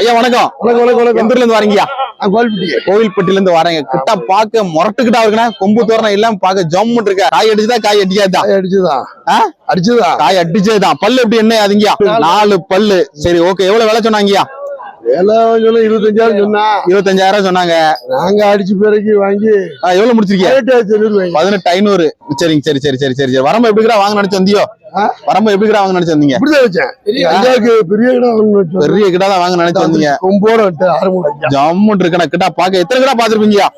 ஐயா வணக்கம். உலக உலக உலக எந்த ஊர்ல இருந்து வரீங்கயா கோல்பிட்டி கோவில்பட்டில இருந்து வரேங்க. கிட்ட பாக்க முரட்டுக்கிட்டா இருக்குண்ணா. கொம்பு தோரணம் எல்லாம் பாக்க ஜம்முன்னு இருக்க காய் அடிச்சுதா காய் அடிக்காதா? காய் அடிச்சுதான்? அடிச்சுதான் காய் அடிச்சதுதான். பல்லு எப்படி என்ன அதுங்கயா நாலு பல்லு. சரி ஓகே. எவ்வளவு விலை சொன்னாங்கயா இருபத்தஞ்சாயிரம் சொன்னா. இருபத்தஞ்சாயிரம் சொன்னாங்க. நாங்க அடிச்சு பிறகு வாங்கி ஆ, எவ்வளவு முடிச்சிருக்கீங்க பதினெட்டு ஐநூறு. சரிங்க சரி சரி சரி சரி சரி. வரம்பு எப்படிக்கிறா வாங்க நினைச்சு வந்தியோ? வரம்பு எப்படிக்கிறா வாங்க நினைச்சு வந்தீங்க வச்சேன். பெரிய வச்சோம். பெரிய கிட்டா தான் வாங்க நினைச்சு வந்தீங்க அஞ்சா. ஜம்முன்னு இருக்கணும் கிட்டா பாக்க எத்தனை கிடா பாத்துருப்பீங்கயா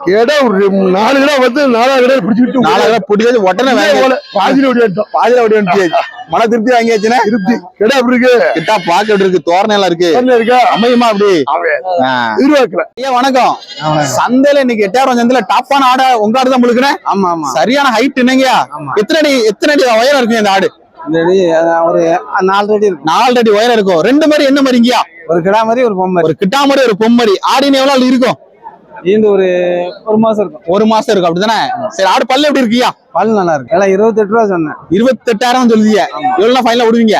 ஒரு நாலு கிலோ வந்து நாலாவது கிலோ பிடிச்சிட்டு பிடிச்சது உடனே வாங்கி பாதியில ஓடியாட்டோம் பாதியில அப்படி வந்துச்சு மன திருப்தி வாங்கியாச்சுன்னா? திருப்தி. கேட்டா அப்படி இருக்கு? கிட்டா பாக்க எப்படி இருக்கு? தோரணை எல்லாம் இருக்கு. என்ன இருக்கா? அமையுமா அப்படி? ஐயா வணக்கம். சந்தையில இன்னைக்கு எட்டாயிரம் சந்தையில டாப்பான ஆடை உங்க ஆடு தான் முழுக்குனேன் ஆமா ஆமா. சரியான ஹைட் என்னங்கயா. எத்தனை அடி எத்தனை அடி உயரம் இருக்கும் இந்த ஆடு? ஒரு நாலு அடி நாலு அடி உயரம் இருக்கும். ரெண்டு மாதிரி என்ன மாதிரிங்கயா ஒரு கிடா மாதிரி ஒரு பொம்மை. ஒரு கிட்டா மாதிரி ஒரு பொம்மரி. ஆடின எவ்வளவு இருக்கும்? ஈந்து ஒரு ஒரு மாசம் இருக்கும். ஒரு மாசம் இருக்கும். அப்படிதானே? சரி ஆடு பல்லு எப்படி இருக்கியா? பல் நல்லா இருக்கு. எல்லாம் இருபத்தெட்டு ரூபா சொன்னேன். இருபத்தெட்டாயிரம் சொல்லுதீங்க எவ்வளவு ஃபைனலா விடுவீங்க?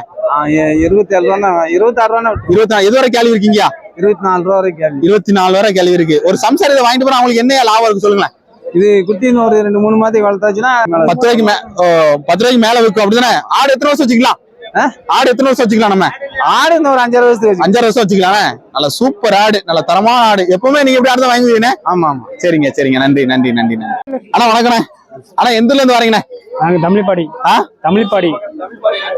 இருபத்தி ஏழு ரூபா இருபத்தாறு ரூபா இருபத்தி நாலு எது வரை கேள்வி இருக்கீங்கயா இருபத்தி நாலு ரூபா வரைக்கும் கேள்வி. இருபத்தி நாலு வரை கேள்வி இருக்கு. ஒரு சம்சாரம் இதை வாங்கிட்டு போனா அவங்களுக்கு என்ன லாபம் இருக்கு சொல்லுங்களேன். இது குட்டின்னு ஒரு ரெண்டு மூணு மாதத்துக்கு வளர்த்தாச்சுன்னா பத்து ரூபாய்க்கு மே பத்து ரூபாய்க்கு மேல விற்கும். அப்படிதானே? ஆடு எத்தனை வருஷம் வச்சுக்கலாம்? ஆடு எத்தனை வருஷம் வச்சுக்கலாம் நம்ம? ஆடு இந்த ஒரு அஞ்சாறு வருஷத்துக்கு அஞ்சாறு வருஷம் வச்சுக்கலாம் நல்ல சூப்பர் ஆடு நல்ல தரமான ஆடு. எப்பவுமே நீங்க எப்படி ஆடு தான் வாங்குவீங்கண்ணே ஆமா ஆமா. சரிங்க சரிங்க. நன்றி நன்றி நன்றி நன்றி. அண்ணா வணக்கண்ணே. அண்ணா எந்த இருந்து வரீங்கண்ணே? நாங்க தமிழ்பாடி ஆ? தமிழ்பாடி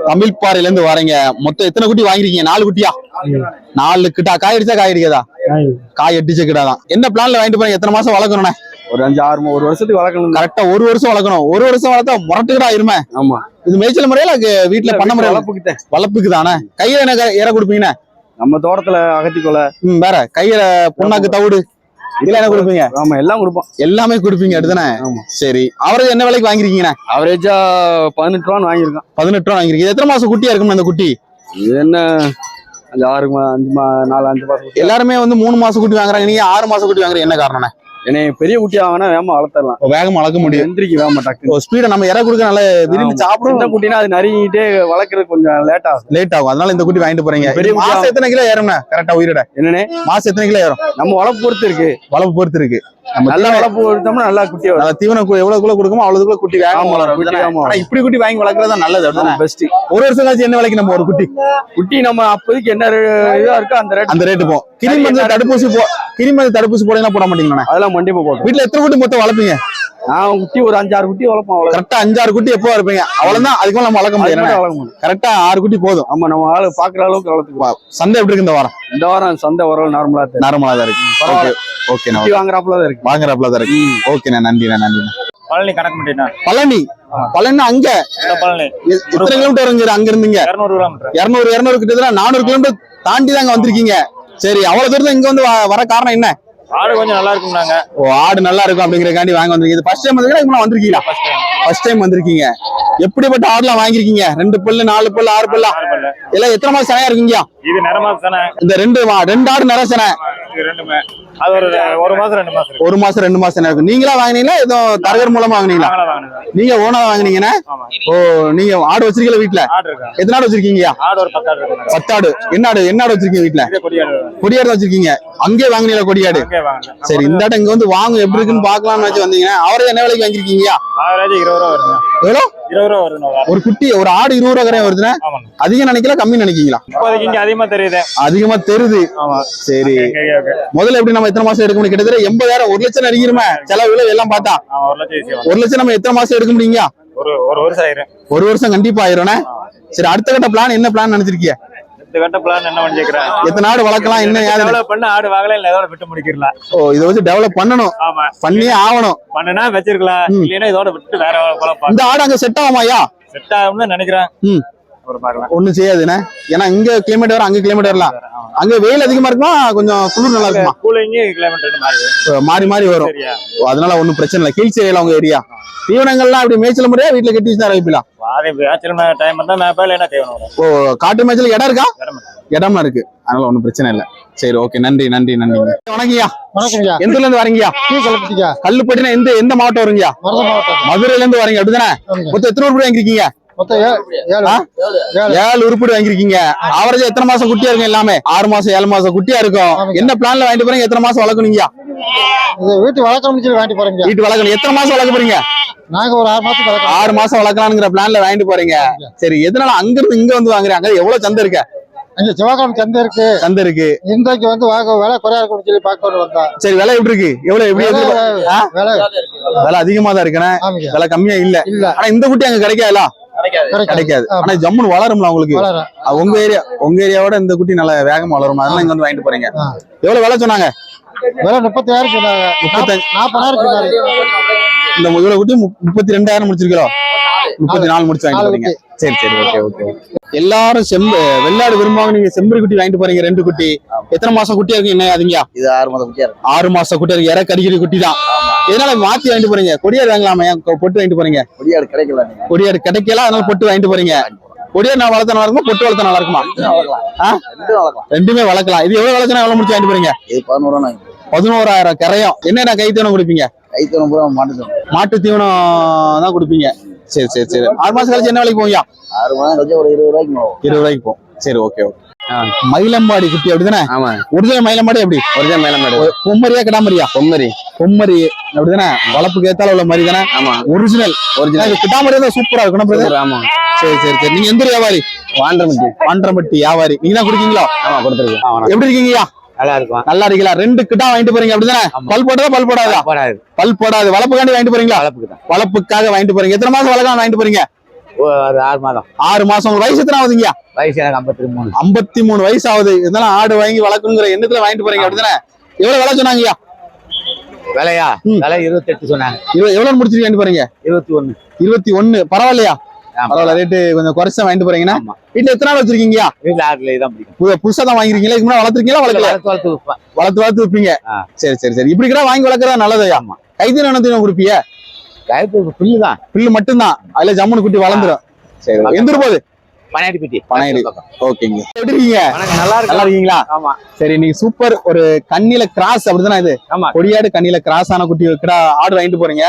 தமிழ்பாறையில இருந்து வரீங்க. மொத்தம் எத்தனை குட்டி வாங்கிருக்கீங்க நாலு குட்டியா? நாலு. கிட்டா? காய் அடிச்சா காய் அடிக்காதா? காய். அடிச்ச கிட்டா தான் என்ன பிளான்ல வாங்கிட்டு போறீங்க? எத்தனை மாசம் வளர்க்கணும்ண்ணே? ஒரு அஞ்சு ஆறு ஒரு வருஷத்துக்கு வளர்க்கணும் கரெக்டா ஒரு வருஷம் வளர்க்கணும். ஒரு வருஷம் வளர்த்தா முரட்டுக்கிடா இருமே ஆமா. இது மேய்ச்சல் முறையில வீட்டுல பண்ண முறையில வளர்ப்புக்கிட்ட. வளர்ப்புக்கு தானே? கையில என்ன இற கொடுப்பீங்கண்ணே நம்ம தோட்டத்துல அகத்திக்கொலை ம் வேற. கையில புண்ணாக்கு தவிடு. இதுல என்ன கொடுப்பீங்க? ஆமா எல்லாம் கொடுப்போம். எல்லாமே கொடுப்பீங்க ஆமா. சரி. அவரேஜ் என்ன விலைக்கு வாங்கிருக்கீங்கண்ணே அவரேஜா பதினெட்டு ரூபான்னு வாங்கியிருக்கோம். பதினெட்டு ரூபா வாங்கிருக்கீங்க. எத்தனை மாசம் குட்டியா இருக்கும் அந்த குட்டி? இது என்ன? அஞ்சு ஆறு அஞ்சு நாலு அஞ்சு மாசம் எல்லாருமே வந்து மூணு மாசம் குட்டி வாங்குறாங்க. நீங்க ஆறு மாசம் குட்டி வாங்குறீங்க. என்ன காரணம் என்னை பெரிய குட்டியா வாங்கினா வேகமா வளர்த்தரலாம். வேகமா வளர்க்க முடியும். எந்திரிக்கு வேகமா டக்கு ஸ்பீட நம்ம இற கொடுக்க நல்ல விரும்பி சாப்பிடும். குட்டினா அது நறுக்கிட்டே வளர்க்கறது கொஞ்சம் லேட் ஆகும். லேட் ஆகும். அதனால இந்த குட்டி வாங்கிட்டு போறீங்க. பெரிய மாசம் எத்தனை கிலோ ஏறும்ண்ணே? கரெக்டா உயிரிட. என்னண்ணே? மாசம் எத்தனை கிலோ ஏறும்? நம்ம வளர்ப்பு பொறுத்து இருக்கு. வளர்ப்பு பொறுத்து இருக்கு. நல்ல வளர்ப்பு கொடுத்தோம்னா நல்லா குட்டியா வரும். நல்ல தீவனம் எவ்வளவுக்குள்ள கொடுக்குமோ அவ்வளவுக்குள்ள குட்டி வேகமா வளரும் குட்டி ஆனா இப்படி குட்டி வாங்கி வளர்க்கறது தான் நல்லது அப்படிதானே? பெஸ்ட் ஒரு வருஷம் கழிச்சு என்ன விலைக்கு நம்ம ஒரு குட்டி? குட்டி நம்ம அப்போதைக்கு என்ன இதா இருக்கோ அந்த ரேட் அந்த ரேட்டு போ கிருமி மருந்து தடுப்பூசி போ கிருமி மருந்து தடுப்பூசி போடலாம் போட மாட்டீங்களா அதெல்லாம் மண்டிப்பா போடும் வீட்டுல எத்தனை குட்டி மொத்தம் வளர்ப்பீங்க? நான் குட்டி ஒரு அஞ்சாறு குட்டி வளர்ப்போம் அவ்வளவு கரெக்டா அஞ்சாறு குட்டி எப்போ இருப்பீங்க அவ்வளவுதான் அதுக்கு மேல நம்ம வளர்க்க முடியாது. வளர்க்க முடியும் கரெக்டா ஆறு குட்டி போதும். ஆமா நம்ம ஆளு பாக்குற அளவுக்கு வளர்த்துக்குவோம். சந்தை எப்படி இருக்கு இந்த வாரம்? இந்த வாரம் சந்தை உறவு நார்மலா தெரியும் நார்மலா தான் இருக்கு. ஓகே ஓகேண்ணா குட்டி வாங்குறாப்புல தான் இருக்கு. வாங்குறாப்ல தான் இருக்கு. ஓகேண்ணா நன்றிண்ணா நன்றிண்ணா. பழனி கணக்கு பண்ணிட்டா பழனி? பழனி அங்க? பழனி. எத்தனை கிலோமீட்டர் அங்க இருந்தீங்க? இருநூறு கிலோமீட்டர். இருநூறு இருநூறு கிட்டத்தட்ட நானூறு கிலோமீட்டர் தாண்டி தாங்க வந்திருக்கீங்க. சரி அவ்வளவு தூரம் இங்க வந்து வ- வர காரணம் என்ன? ஆடு கொஞ்சம் நல்லா இருக்கும்னாங்க ஓ ஆடு நல்லா இருக்கும் அப்படிங்கறக்காண்டி வாங்க வந்திருக்கீங்க. ஃபர்ஸ்ட் டைம் இப்ப வந்திருக்கீங்களா ஃபர்ஸ்ட் டைம் வந்திருக்கீங்க. எப்படிப்பட்ட ஆடுலாம் வாங்கிருக்கீங்க ரெண்டு பல்லு நாலு பல்லு ஆறு பல்லா? எல்லாம் எத்தனை மாசம் சனையா இருக்கீங்க இது நிறமாசம் தானே இந்த ரெண்டு ரெண்டு ஆடு நிறசனை ஒரு மாசம் ரெண்டு மாசம் ஒரு மாசம் ரெண்டு மாசம் இருக்கு. நீங்களா வாங்குனீங்களா ஏதோ தரகர் மூலமா வாங்குனீங்களா? நீங்க ஓனா வாங்குனீங்கன்னா ஓ நீங்க ஆடு வச்சிருக்கீங்களா வீட்டுல எத்தனை ஆடு வச்சிருக்கீங்க பத்தாடு என்ன ஆடு என்ன ஆடு வச்சிருக்கீங்க வீட்டுல கொடியாடு. வச்சிருக்கீங்க. அங்கேயே வாங்குனீங்களா கொடியாடு? அங்கே சரி இந்த ஆடு இங்க வந்து வாங்க எப்படி இருக்குன்னு பாக்கலாம்னு வந்தீங்கன்னா அவரே என்ன விலைக்கு வாங்கிருக்கீங்க ஆவரேஜ் இருபது ரூபா வருங்க எவ்வளோ? இருபது ரூபா வருங்க ஒரு குட்டி ஒரு ஆடு இருபது ரூபா கரையா வருதுன்னா அதிகம் நினைக்கல கம்மி நினைக்கீங்களா? இப்போதைக்கு இங்க அதிகமா தெரியுது. அதிகமா தெரியுது. சரி. முதல்ல எப்படி நம்ம எத்தனை மாசம் எடுக்க முடியும்? கிட்டத்தட்ட எண்பதாயிரம் ஒரு லட்சம் நடிக்கிறோமே செலவு எல்லாம் பார்த்தா. ஒரு லட்சம் நம்ம எத்தனை மாசம் எடுக்க முடியுங்க? ஒரு ஒரு வருஷம் ஆயிரும். ஒரு வருஷம் கண்டிப்பா ஆயிரும்ண்ணே சரி அடுத்த கட்ட பிளான் என்ன பிளான் நினைச்சிருக்கீங்க? இந்த கட்ட பிளான் என்ன பண்ணி கேக்குறேன் எத்தனை ஆடு வளர்க்கலாம் என்ன ஏது டெவலப் பண்ண ஆடு வாங்கல இல்ல இதோட விட்டு முடிக்கிறலாம் ஓ இதை வச்சு டெவலப் பண்ணணும். ஆமா. பண்ணியே ஆகணும். பண்ணுனா வச்சிருக்கலாம். ம். இல்லைன்னா இதோட விட்டு வேற குழப்பம் இந்த ஆடு அங்க செட் ஆகுமாயா செட் ஆகும்னு நினைக்கிறேன். ஒரு பார்க்கலாம் ஒண்ணும் செய்யாதுண்ணே. ஏன்னா இங்க கிளைமேட் வரும் அங்க கிளைமேட் வரலாம். அங்க வெயில் அதிகமா இருக்குமா? கொஞ்சம் குளிர் நல்லா இருக்குமா? கூலிங் கிளைமேட் மாறி மாறி மாறி வரும். அதனால ஒண்ணும் பிரச்சனை இல்லை. ஹில்ஸ் ஏரியால உங்க ஏரியா தீவனங்கள்லாம் அப்படி மேய்ச்சல் முறையா வீட்டுல கட்டி வச்சு தான் வைப்பீங்களா ஓ காட்டு மேய்ச்சல் இடம் இருக்கா? இடம் இருக்கு. அதனால ஒண்ணும் பிரச்சனை இல்ல. சரி ஓகே நன்றி நன்றி நன்றி. வணக்கம்யா வணக்கம்யா எந்த ஊர்ல இருந்து வரீங்கயா கல்லுப்பட்டினா எந்த எந்த மாவட்டம் வருங்கயா மதுரையில இருந்து வரீங்க அப்படிதானே. மொத்தம் எத்தனை ரூபாய் வாங்கிருக்கீங்க மொத்தம் ஏ- ஏழு உருப்படி. வாங்கிருக்கீங்க ஆவரேஜா எத்தனை மாசம் குட்டியா இருக்கும் எல்லாமே? ஆறு மாசம் ஏழு மாசம் குட்டியா இருக்கும். என்ன பிளான்ல வாங்கிட்டு போறீங்க? எத்தனை மாசம் வளர்க்கணுங்க இது வீட்டு வளர்க்கணும்னு சொல்லி வாங்கிட்டு போறீங்க வீட்டு வளர்க்கணும். எத்தனை மாசம் வளர்க்க போறீங்க? நாங்க ஒரு ஆறு மாசத்துக்கு வளர்க்கணும். ஆறு மாசம் வளர்க்கலாம்ங்கிற பிளான்ல வாங்கிட்டு போறீங்க. சரி எதனால அங்க இருந்து இங்க வந்து வாங்குறாங்க? எவ்வளவு சந்தை இருக்க? அங்க சிவகாமி சந்தை இருக்கு. சந்தை இருக்கு. இன்றைக்கு வந்து வாங்க விலை குறையா இருக்கும்னு சொல்லி பார்க்க வந்தா சரி விலை எப்படி இருக்கு? எவ்வளவு எப்படி? விலை விலை அதிகமா தான் இருக்குண்ணே விலை கம்மியா இல்ல. இல்ல. ஆனா இந்த குட்டி அங்க கிடைக்காதுல கிடைக்காது. ஆனா ஜம்முன்னு வளரும்ல உங்களுக்கு உங்க ஏரியா உங்க ஏரியாவோட இந்த குட்டி நல்ல வேகமா வளரும் அதனால இங்க வந்து வாங்கிட்டு போறீங்க. எவ்வளவு விலை சொன்னாங்க? விலை முப்பத்தாயிரம் சொன்னாங்க. முப்பத்தஞ்சு. நாற்பதாயிரம் சொன்னாரு. இந்த இவ்வளவு குட்டி முப்- முப்பத்தி ரெண்டாயிரம் முடிச்சிருக்கிறோம். முப்பத்தி நாலு முடிச்சு வாங்கிட்டு போறீங்க சரி சரி ஓகே ஓகே எல்லாரும் செம்பு வெள்ளாடு விரும்புவாங்க நீங்க செம்பரி குட்டி வாங்கிட்டு போறீங்க ரெண்டு குட்டி. எத்தனை மாசம் குட்டியா இருக்கு? என்ன அதுங்க? இது ஆறு மாதம் குட்டியா இருக்கு. ஆறு மாசம் குட்டி இருக்கு. இற கடிக்கிற குட்டி தான். இதனால மாத்தி வாங்கிட்டு போறீங்க? கொடியாடு வாங்கலாமா? பொட்டு வாங்கிட்டு போறீங்க? கொடியாடு கிடைக்கல கொடியாடு கிடைக்கல அதனால பொட்டு வாங்கிட்டு போறீங்க. கொடியாடு நான் வளர்த்த நல்லா இருக்குமா? பொட்டு வளர்த்த நல்லா இருக்குமா? ரெண்டும் வளர்க்கலாம். இது எவ்வளவு வளர்த்தனா எவ்வளவு முடிச்சு வாங்கிட்டு போறீங்க? இது பதினோரு நாங்க பதினோராயிரம். கரையும். என்னென்ன கை தீவனம் கொடுப்பீங்க? கைத்தவனம் பூரா மாட்டுத்தோம் மாட்டு தீவனம் தான் கொடுப்பீங்க. சரி சரி சரி. ஆறு மாசம் கழிச்சு என்ன விலைக்கு போவியா? ஆறு மாதம் கழிச்சு ஒரு இருபது ரூபாய்க்கு போகும் இருபது ரூபாய்க்கு போகும் சரி ஓகே ஓகே மயிலம்பாடி குட்டி அப்படிதானே? ஆமா. ஒரிஜினல் மயிலம்பாடி எப்படி? ஒரிஜினல் மேல மேடம் பொம்மரியா கிடாமரியா? பொம்மரி. பொம்மரி அப்படிதானே? வளப்புக்கு ஏத்தால உள்ள மாதிரி தானே? ஆமா. ஒரிஜினல் ஒரிஜினல் கிடாமரியா தான் சூப்பரா brother. ஆமா. சரி சரி சரி. நீங்க எந்த வியாபாரி? வாண்டமட்டி பண்டரம்பட்டி வியாபாரி. நீங்க தான் குடிக்கீங்களா? ஆமா கொடுத்துருக்கு எப்படி இருக்கீங்கய்யா? நல்லா இருக்கும். நல்லா இருக்கீங்களா? ரெண்டு கிட்டா வாங்கிட்டு போறீங்க அப்படிதானே? பல் போட்டதா பல் போடாதா? போடாது. பல் போடாது. வளப்புக்காண்டி வாங்கிட்டு போறீங்களா? வளர்ப்புக்கு தான். வளப்புக்காக வாங்கிட்டு போறீங்க. எத்தனை மாசம் வளர்க்கலாம் வாங்கிட்டு போறீங்க? ஒரு ஆறு மாதம். ஆறு மாசம். வயசு எத்தனை ஆகுதுங்க? வயசு எனக்கு ஐம்பத்தி மூணு ஐம்பத்தி மூணு வயசு ஆகுது. இருந்தாலும் ஆடு வாங்கி வளர்க்கணுங்கிற எண்ணத்துல வாங்கிட்டு போறீங்க அப்படிதானே? எவ்வளவு விலை சொன்னாங்கய்யா? விலையா. விலை இருபத்தெட்டு சொன்னாங்க. இவ்வளவு எவ்வளவு வாங்கிட்டு போறீங்க? இருபத்தி ஒண்ணு இருபத்தி ஒண்ணு பரவாயில்லையா. பரவாயில்ல ரேட்டு கொஞ்சம் குறைச்சா வாங்கிட்டு போறீங்கன்னா. வீட்டுல எத்தனை நாள் வச்சிருக்கீங்க? வீட்டுல ஆட்டுல இதான் பிடிக்கும். புது- புதுசா தான் வாங்கிருக்கீங்களா? இதுக்கு முன்னாடி வளர்த்துருக்கீங்களா? வளர்த்து வளர்த்து விற்பேன். வளர்த்து வளர்த்து விப்பீங்க. ஆ. சரி சரி சரி. இப்படி கூட வாங்கி வளர்க்கறதா நல்லதையா ஆமா. கைத்தீவனம் என்ன கொடுப்பீங்க? கருத்து புல்லு தான். புல்லு மட்டும்தான். அதுல ஜம்முன்னு குட்டி வளர்ந்துரும். சரி எந்த ஊர் போகுது பனையாடி பெட்டி பனையாடி. ஓகேங்க. எப்படி இருக்கீங்க? நல்லா நல்லா இருக்கீங்களா? ஆமா. சரி நீங்க சூப்பர் ஒரு கண்ணில கிராஸ் அப்படிதானே இது? கொடியாடு கண்ணில கிராஸ் ஆன குட்டி கிடா ஆடு வாங்கிட்டு போறீங்க.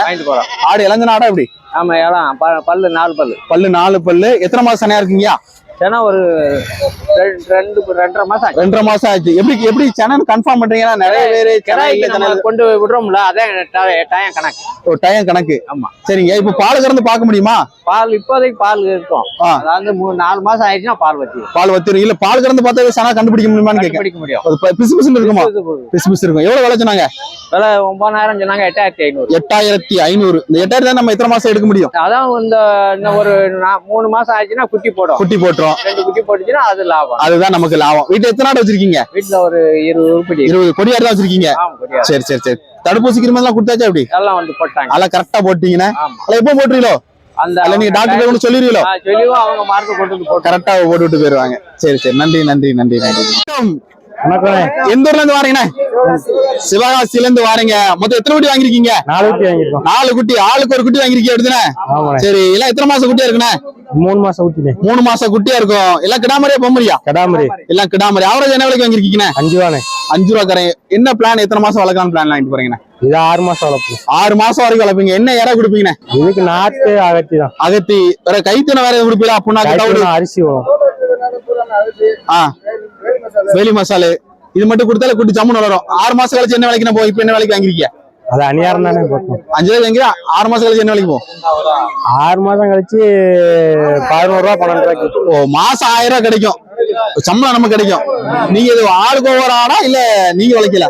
ஆடு இளஞ்சன ஆடா எப்படி? ஆமா ஏழாம் ப- பல்லு நாலு பல்லு. பல்லு நாலு பல்லு. எத்தனை மாசம் சனையா இருக்கீங்க? ஏன்னா ஒரு ரெண்டு ரெண்டு ரெண்டரை மாசம் ஆச்சு. ரெண்டரை மாசம் ஆச்சு. எப்படி எப்படி சென்னை கன்ஃபார்ம் பண்றீங்கன்னா நிறைய பேரு சென்னை சென்னை கொண்டு விடுறோம்ல அதான் ட- டைம் கணக்கு. ஒரு டைம் கணக்கு. ஆமா. சரிங்க. இப்ப பால் கறந்து பார்க்க முடியுமா? பால் இப்போதைக்கு பால் இருக்கும். அதாவது மூணு நாலு மாசம் ஆயிடுச்சுன்னா பால் வச்சு பால் வத்திரும். இல்ல பால் கறந்து பார்த்தா சனா கண்டுபிடிக்க முடியுமான்னு கேட்க பிடிக்க முடியும். பிசு பிசுன்னு இருக்குமா? பிசு பிசு இருக்கும். எவ்வளவு விலை சொன்னாங்க? விலை ஒன்பதாயிரம் சொன்னாங்க எட்டாயிரத்தி ஐநூறு. எட்டாயிரத்தி ஐநூறு. இந்த எட்டாயிரத்தி நம்ம எத்தனை மாசம் எடுக்க முடியும்? அதான் இந்த ஒரு மூணு மாசம் ஆச்சுன்னா குட்டி போடும். குட்டி போட்டுரும். ரெண்டு குட்டி போட்டுச்சுன்னா அது லாபம். அதுதான் நமக்கு லாபம். வீட்டுல எத்தனை ஆடு வச்சிருக்கீங்க? வீட்டுல ஒரு இருபது உருப்படி இருபது கொடியாடு தான் வச்சிருக்கீங்க? சரி சரி சரி. தடுப்பூசி கிருமி எல்லாம் கொடுத்தாச்சா எப்படி? எல்லாம் வந்து போட்டாங்க. அதெல்லாம் கரெக்டா போட்டீங்கன்னா அதெல்லாம் எப்போ போட்டுறீங்களோ? அந்த நீங்க டாக்டர் ஒன்று சொல்லிடுவீங்களோ அவங்க போட்டு கரெக்டா போட்டு விட்டு போயிருவாங்க சரி சரி. நன்றி நன்றி நன்றி நன்றி. எந்த ஊர்ல இருந்து வாரீங்கண்ணே சிவகாசில இருந்து வாரீங்க. மொத்தம் எத்தனை குட்டி வாங்கிருக்கீங்க நாலு குட்டி வாங்கிருக்கோம் நாலு குட்டி. ஆளுக்கு ஒரு குட்டி வாங்கிருக்கீங்க ஆமாண்ணே. சரி எல்லாம் எத்தனை மாசம் குட்டியா இருக்குண்ணே? மூணு மாசம் குட்டினே மூணு மாசம் குட்டியா இருக்கும். எல்லாம் கிடாமரியா பொம்மரியா கடாமரி எல்லாம் கிடாமரி ஆவரேஜ் என்ன விலைக்கு வாங்கிருக்கீங்கண்ணே அஞ்சு ரூபாண்ணே. அஞ்சு ரூபா கரை. என்ன பிளான் எத்தனை மாசம் வளர்க்கலாம் பிளான் வாங்கிட்டு போறீங்கண்ணே? இது ஆறு மாசம் வளர்ப்பு. ஆறு மாசம் வரைக்கும் வளர்ப்பீங்க. என்ன இடம் கொடுப்பீங்கண்ணே? இதுக்கு நாட்டு அகத்தி தான். அகத்தி. வேற கைத்தனை வேற கொடுப்பீங்களா? கைத்தூள் அரிசி வரும். ஆ. வெளி மசாலு. இது மட்டும் கொடுத்தாலே குட்டி ஜம்முன்னு வளரும். ஆறு மாசம் கழிச்சு என்ன விலைக்கு போய் இப்ப என்ன விலைக்கு வாங்கிருக்கீங்க அது அநியாரம் தானே அஞ்சு ரூபாய் வாங்கிக்கிறா ஆறு மாசம் கழிச்சு என்ன விலைக்கு போகும் ஆறு மாசம் கழிச்சு பதினோரு ரூபா பன்னெண்டு ரூபாய்க்கு ஓ மாசம் ஆயிரம் ரூபாய் கிடைக்கும். சம்பளம் நமக்கு கிடைக்கும். நீங்க இது ஆளுக்கு ஒவ்வொரு ஆடா இல்ல நீங்க வளைக்கல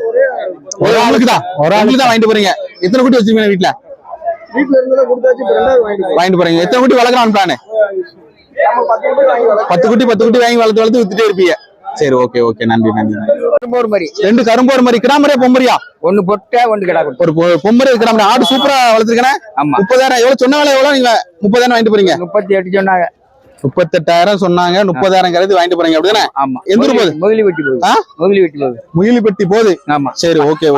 ஒரு ஆளுக்கு தான். ஒரு ஆளுக்கு தான் வாங்கிட்டு போறீங்க. எத்தனை குட்டி வச்சிருக்கீங்க வீட்டுல வாங்கிட்டு போறீங்க. எத்தனை குட்டி வளர்க்கலாம்னு பிளானு பத்து குட்டி பத்து குட்டி வாங்கி வளர்த்து வளர்த்து வித்துட்டே இருப்பீங்க. சரி ஓகே ஓகே நன்றி நன்றி. ஒரு மாதிரி. ரெண்டு கரும்போர் மாதிரி. கிடாமரியா பொம்மரியா ஒண்ணு பொட்டை ஒண்ணு கிடா ஒரு பொம்மரி கிடாமரி ஆடு சூப்பரா வளர்த்துருக்கேன்? ஆமா. முப்பதாயிரம் எவ்வளவு சொன்ன விலை எவ்வளவு நீங்க முப்பதாயிரம் வாங்கிட்டு போறீங்க? முப்பத்தி எட்டு சொன்னாங்க. முப்பத்தெட்டாயிரம் சொன்னாங்க முப்பதாயிரம் கருதி வாங்கிட்டு போறீங்க. அப்படிதானே? ஆமா. எந்த போகுது? முதலி வெட்டி போகுது. வெட்டி போகுது. முயிலி பெட்டி போகுது? ஆமா. சரி ஓகே ஓகே